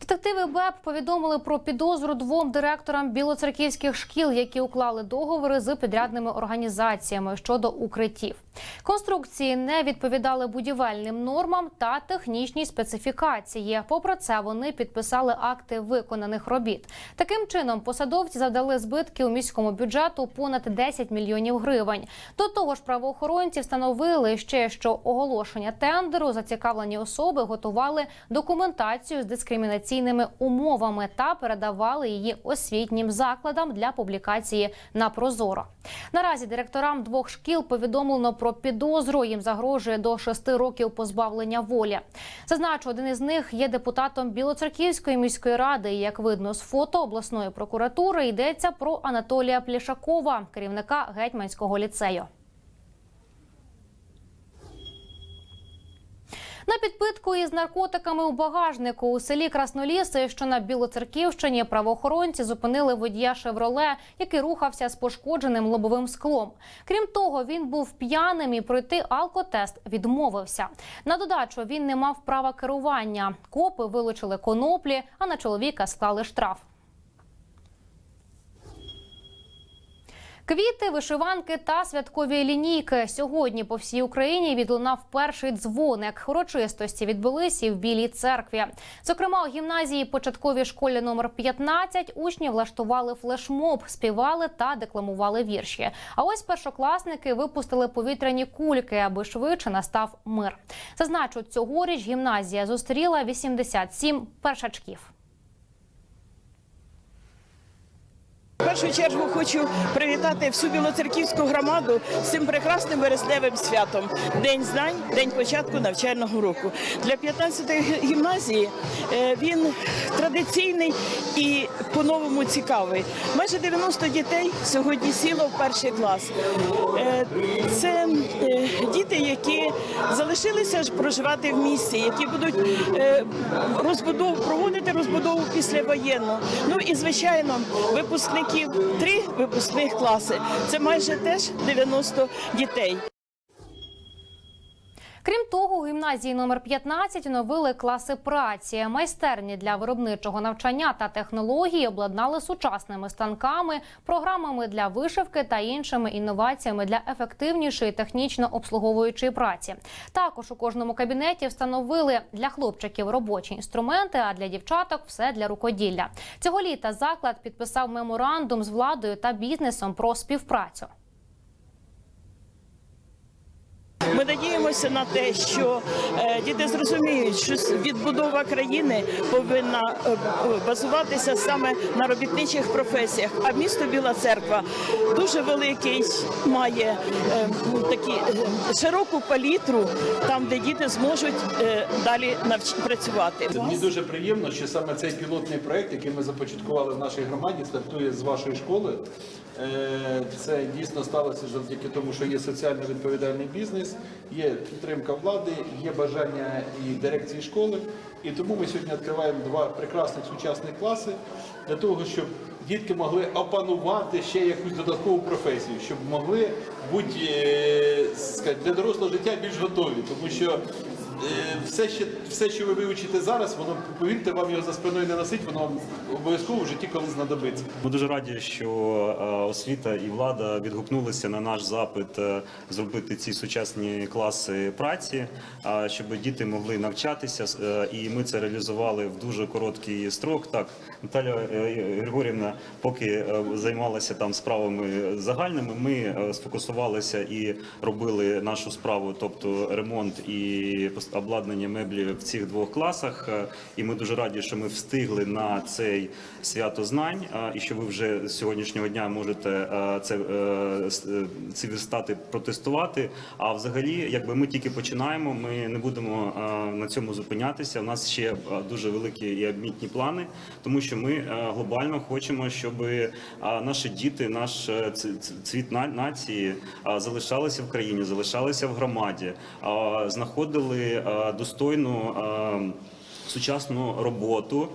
Детективи БЕП повідомили про підозру двом директорам білоцерківських шкіл, які уклали договори з підрядними організаціями щодо укриттів. Конструкції не відповідали будівельним нормам та технічній специфікації. Попри це, вони підписали акти виконаних робіт. Таким чином, посадовці завдали збитки у міському бюджету понад 10 мільйонів гривень. До того ж, правоохоронці встановили ще, що оголошення тендеру зацікавлені особи готували документацію з дискримінаційними умовами та передавали її освітнім закладам для публікації на Прозоро. Наразі директорам двох шкіл повідомлено про підозру. Їм загрожує до шести років позбавлення волі. Зазначу, один із них є депутатом Білоцерківської міської ради. Як видно з фото обласної прокуратури, йдеться про Анатолія Плішакова, керівника гетьманського ліцею. На підпитку із наркотиками у багажнику у селі Красноліси, що на Білоцерківщині, правоохоронці зупинили водія Шевроле, який рухався з пошкодженим лобовим склом. Крім того, він був п'яним і пройти алкотест відмовився. На додачу він не мав права керування. Копи вилучили коноплі, а на чоловіка склали штраф. Квіти, вишиванки та святкові лінійки. Сьогодні по всій Україні відлунав перший дзвоник. Урочистості відбулися і в Білій церкві. Зокрема, у гімназії початковій школі номер 15 учні влаштували флешмоб, співали та декламували вірші. А ось першокласники випустили повітряні кульки, аби швидше настав мир. Зазначу, цьогоріч гімназія зустріла 87 першачків. В першу чергу хочу привітати всю білоцерківську громаду з цим прекрасним вересневим святом День знань, день початку навчального року. Для 15-ї гімназії е, він традиційний і по-новому цікавий. Майже 90 дітей сьогодні сіло в перший клас. Е, Це е, діти, які залишилися проживати в місті, які будуть розбудову проводити розбудову післявоєнну. Ну і звичайно, випускників три випускних класи. Це майже теж 90 дітей. Крім того, у гімназії номер 15 оновили класи праці. Майстерні для виробничого навчання та технології обладнали сучасними станками, програмами для вишивки та іншими інноваціями для ефективнішої технічно обслуговуючої праці. Також у кожному кабінеті встановили для хлопчиків робочі інструменти, а для дівчаток все для рукоділля. Цього літа заклад підписав меморандум з владою та бізнесом про співпрацю. Ми надіємося на те, що е, діти зрозуміють, що відбудова країни повинна е, е, базуватися саме на робітничих професіях. А місто Біла Церква дуже великий має ну, такі широку палітру, там де діти зможуть далі навч... працювати. Мені дуже приємно, що саме цей пілотний проект, який ми започаткували в нашій громаді, стартує з вашої школи. Це дійсно сталося завдяки тому, що є соціально відповідальний бізнес, є підтримка влади, є бажання і дирекції школи. І тому ми сьогодні відкриваємо два прекрасних сучасних класи для того, щоб дітки могли опанувати ще якусь додаткову професію, щоб могли бути е, для дорослого життя більш готові, тому що все, ще, все, що ви вивчите зараз, воно повірте, вам його за спиною не носить, воно обов'язково в житті колись знадобиться. Ми дуже раді, що е, освіта і влада відгукнулися на наш запит е, зробити ці сучасні класи праці, щоб діти могли навчатися. Е, І ми це реалізували в дуже короткий строк. Так, Наталя е, Григорівна, поки е, займалася там справами загальними, ми е, сфокусувалися і робили нашу справу, тобто ремонт і пос- обладнання меблів в цих двох класах. Е, І ми дуже раді, що ми встигли на цей свято знань, е, і що ви вже з сьогоднішнього дня можете е, це ці верстати протестувати. А взагалі, якби ми тільки починаємо, ми не будемо на цьому зупинятися. У нас ще дуже великі і амбітні плани, тому що ми глобально хочемо, щоб наші діти, наш цвіт нації залишалися в країні, залишалися в громаді, знаходили е, достойну е, сучасну роботу.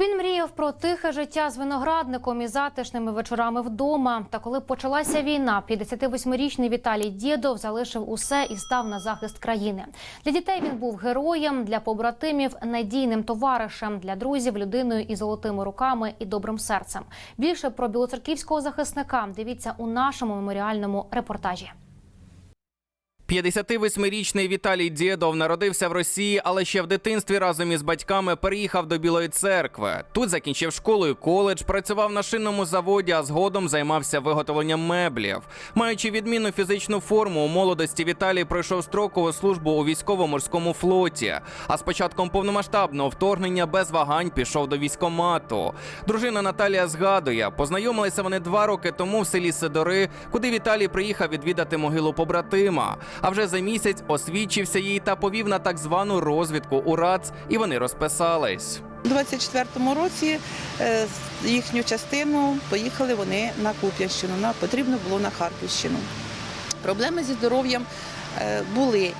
Він мріяв про тихе життя з виноградником і затишними вечорами вдома. Та коли почалася війна, 58-річний Віталій Дєдов залишив усе і став на захист країни. Для дітей він був героєм, для побратимів надійним товаришем, для друзів людиною із золотими руками і добрим серцем. Більше про білоцерківського захисника дивіться у нашому меморіальному репортажі. 58-річний Віталій Дєдов народився в Росії, але ще в дитинстві разом із батьками переїхав до Білої церкви. Тут закінчив школу і коледж, працював на шинному заводі, а згодом займався виготовленням меблів. Маючи відмінну фізичну форму, у молодості Віталій пройшов строкову службу у військово-морському флоті. А з початком повномасштабного вторгнення без вагань пішов до військомату. Дружина Наталія згадує, познайомилися вони два роки тому в селі Сидори, куди Віталій приїхав відвідати могилу побратима. А вже за місяць освідчився їй та повів на так звану розвідку у РАЦ, і вони розписались. У 24-му році е, їхню частину поїхали вони на Куп'янщину. На потрібно було на Харківщину. Проблеми зі здоров'ям е, були.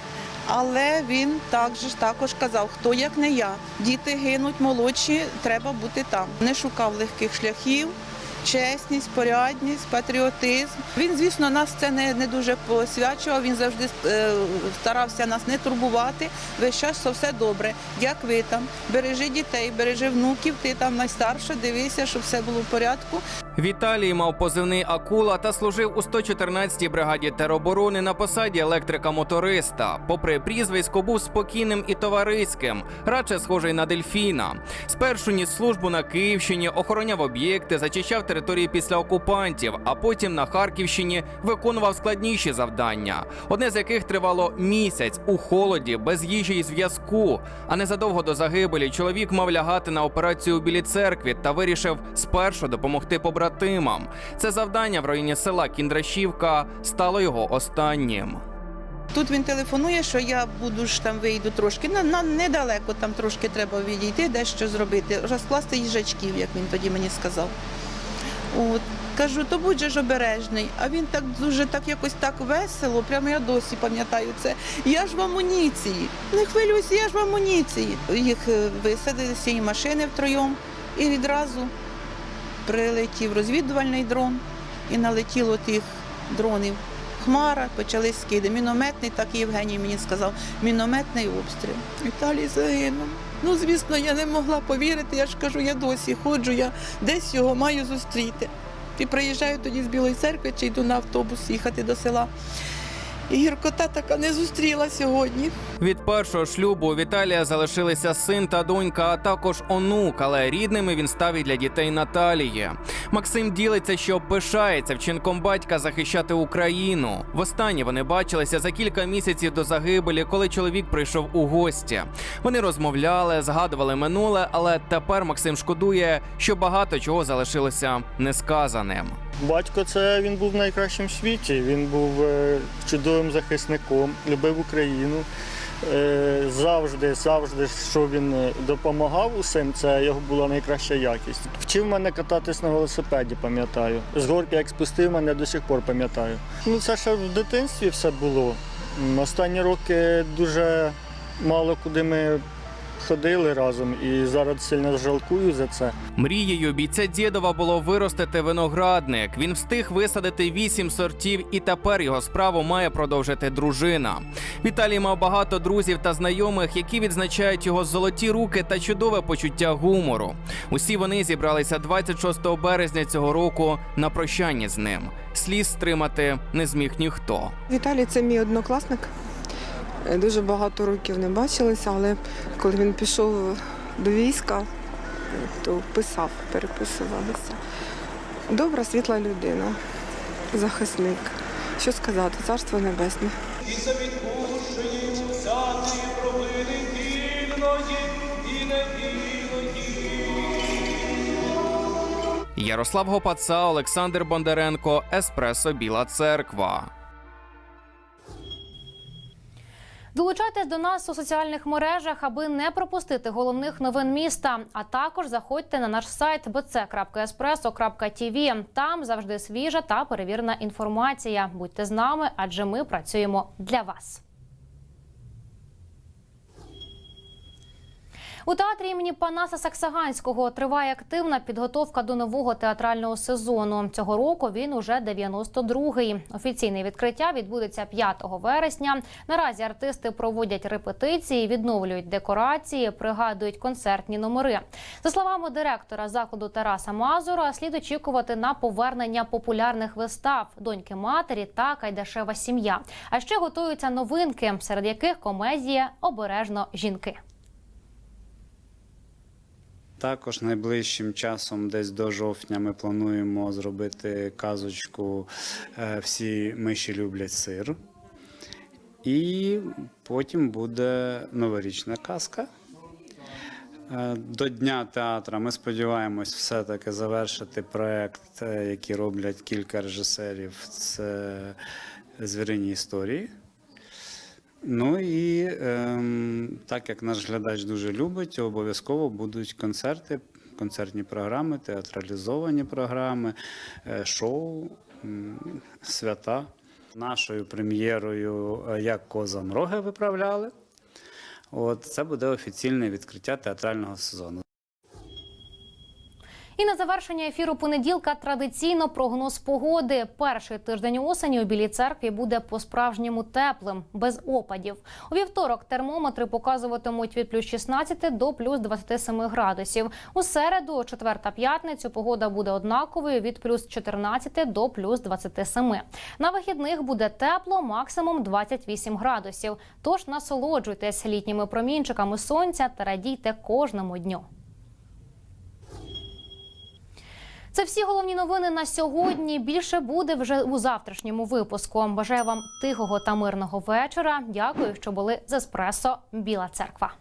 Але він також також казав, хто як не я. Діти гинуть, молодші, треба бути там. Не шукав легких шляхів, чесність, порядність, патріотизм. Він, звісно, нас це не, не дуже посвячував. Він завжди е, старався нас не турбувати. Весь час що все добре. Як ви там? Бережи дітей, бережи внуків, ти там найстарша, дивися, щоб все було в порядку. Віталій мав позивний Акула та служив у 114-й бригаді тероборони на посаді електрика-моториста. Попри прізвисько, був спокійним і товариським, радше схожий на дельфіна. Спершу ніс службу на Київщині, охороняв об'єкти, зачищав території після окупантів, а потім на Харківщині виконував складніші завдання, одне з яких тривало місяць у холоді, без їжі і зв'язку. А незадовго до загибелі чоловік мав лягати на операцію у Білій церкві та вирішив спершу допомогти побратимам. Це завдання в районі села Кіндрашівка стало його останнім. Тут він телефонує, що я буду ж там вийду трошки. На, на недалеко там трошки треба відійти, дещо зробити, розкласти їжачків, як він тоді мені сказав. От. Кажу, то будь же ж обережний. А він так дуже так якось так весело, прямо я досі пам'ятаю це. Я ж в амуніції. Не хвилюйся, я ж в амуніції. Їх е, висадили цієї машини втроєм і відразу прилетів розвідувальний дрон і налетіло тих дронів. Хмара, почали скиди. Мінометний, так і Євгеній мені сказав, мінометний обстріл. Віталій загинув. Ну, звісно, я не могла повірити. Я ж кажу, я досі ходжу, я десь його маю зустріти. І приїжджаю тоді з Білої церкви чи йду на автобус їхати до села. І гіркота така не зустріла сьогодні. Від першого шлюбу у Віталія залишилися син та донька, а також онук, але рідними він став і для дітей Наталії. Максим ділиться, що пишається вчинком батька захищати Україну. Востаннє вони бачилися за кілька місяців до загибелі, коли чоловік прийшов у гості. Вони розмовляли, згадували минуле, але тепер Максим шкодує, що багато чого залишилося несказаним. Батько це він був найкращим в світі. Він був е, чудовим захисником, любив Україну. Е, Завжди, завжди, що він е, допомагав усім, це його була найкраща якість. Вчив мене кататись на велосипеді, пам'ятаю. З горки, як спустив мене, до сих пор пам'ятаю. Ну це ще в дитинстві все було. Останні роки дуже мало куди ми ходили разом і зараз сильно жалкую за це. Мрією бійця Дєдова було виростити виноградник. Він встиг висадити вісім сортів, і тепер його справу має продовжити дружина. Віталій мав багато друзів та знайомих, які відзначають його золоті руки та чудове почуття гумору. Усі вони зібралися 26 березня цього року на прощання з ним. Сліз стримати не зміг ніхто. Віталій це мій однокласник. Е, Дуже багато років не бачилися, але коли він пішов до війська, то писав, переписувалися. Добра, світла людина, захисник. Що сказати, царство небесне. Ярослав Гопаца, Олександр Бондаренко, Еспресо Біла Церква. Долучайтесь до нас у соціальних мережах, аби не пропустити головних новин міста. А також заходьте на наш сайт bc.espresso.tv. Там завжди свіжа та перевірена інформація. Будьте з нами, адже ми працюємо для вас. У театрі імені Панаса Саксаганського триває активна підготовка до нового театрального сезону. Цього року він уже 92-й. Офіційне відкриття відбудеться 5 вересня. Наразі артисти проводять репетиції, відновлюють декорації, пригадують концертні номери. За словами директора закладу Тараса Мазура, слід очікувати на повернення популярних вистав доньки матері та Кайдашева сім'я. А ще готуються новинки, серед яких комедія обережно жінки. Також найближчим часом, десь до жовтня, ми плануємо зробити казочку е, Всі миші люблять сир. І потім буде новорічна казка. Е, До Дня театра ми сподіваємось все-таки завершити проект, е, який роблять кілька режисерів. Це звірині історії. Ну і ем, так як наш глядач дуже любить, обов'язково будуть концерти, концертні програми, театралізовані програми, е, шоу, м, свята. Нашою прем'єрою е, як коза мроги виправляли. От це буде офіційне відкриття театрального сезону. І на завершення ефіру понеділка традиційно прогноз погоди. Перший тиждень осені у Білій церкві буде по-справжньому теплим, без опадів. У вівторок термометри показуватимуть від плюс 16 до плюс 27 градусів. У середу, четвер та п'ятницю, погода буде однаковою від плюс 14 до плюс 27. На вихідних буде тепло, максимум 28 градусів. Тож насолоджуйтесь літніми промінчиками сонця та радійте кожному дню. Це всі головні новини на сьогодні. Більше буде вже у завтрашньому випуску. Бажаю вам тихого та мирного вечора. Дякую, що були з еспресо Біла Церква.